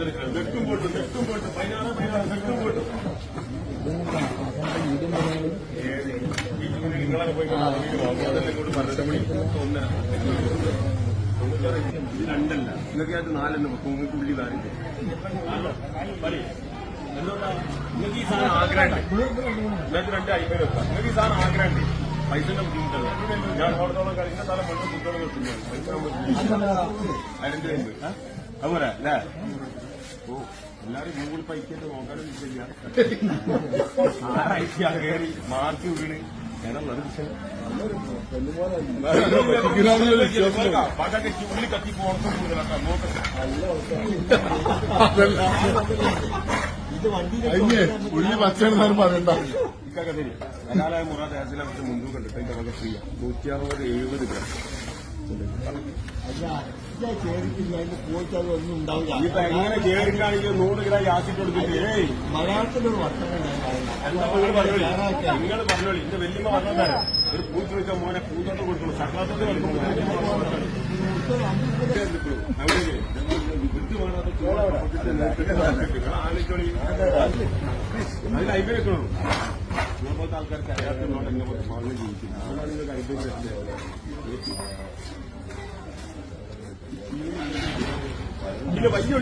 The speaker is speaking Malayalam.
വെക്കും പോട്ടും വെക്കും. പോട്ടും പതിനാറ് പതിനാറ് വെക്കും. പോട്ടും നിങ്ങളെ പോയി അതെല്ലാം ഇങ്ങോട്ട് പന്ത്രണ്ട് മണി ഒന്നര ഇത് രണ്ടല്ല നിങ്ങൾക്ക് അത് നാലെണ്ണം വെക്കും. നിങ്ങൾക്ക് ഉള്ളി എന്തുകൊണ്ടാ നിങ്ങൾക്ക് ഈ സാധനം ആഗ്രഹമുണ്ട് നിങ്ങൾക്ക് രണ്ട് അയ്പത് വെക്കാം നിങ്ങൾക്ക് ഈ സാധനം ആഗ്രഹമുണ്ട് പൈസന്റെ ഞാൻ അവിടത്തോളം കളിക്കുന്ന തല മണ്ണ് കുട്ടികളെ വെക്കുന്നു പൈസ അതിന്റെ അതുപോലെ അല്ലേ ഓ എല്ലാരും ഗൂഗിൾ പൈക്കിട്ട് നോക്കാനും ശരിയാ ആറാഴ്ച കയറി മാർക്ക് വീണ് ഉള്ളി കത്തി കൂടുതലാക്കാം പച്ചണെന്നാണ് പറയണ്ട ഇക്കൊക്കെ തരും കലാലയ മുറാദ് ഹാസിലെ കുറച്ച് മുൻതൂക്കം ഉണ്ട് ഇതിന്റെ വക ഫ്രീ നൂറ്റി അറുപത് എഴുപത് ഗ്രാം പോയിട്ടത് ഒന്നും ഉണ്ടാവില്ല ഇനിയിപ്പോ എങ്ങനെ ചേർക്കാണെങ്കിൽ നൂറ് ഗ്രാം ആസിഡ് കൊടുത്തിട്ട് മലയാളത്തിലൊരു വർത്തനം എന്താ നിങ്ങൾ പറഞ്ഞോളി എന്റെ വല്യമ്മ പറഞ്ഞതാണ് ഒരു പൂച്ച വെച്ച മോനെ പൂന്തോട്ട് കൊടുക്കണം സക്രാത്തത്തിൽ കൊടുക്കണം ആലോചിച്ചോളി അതിൽ അയ്പ വെക്കണോ നിങ്ങളെ പോലത്തെ ആൾക്കാർക്ക് അറിയാത്തതുകൊണ്ട് എന്നെ പോലത്തെ മകളിൽ ജീവിക്കും അതുകൊണ്ടാണ് നിങ്ങൾക്ക് അയ്പ വെച്ചത് വലിയ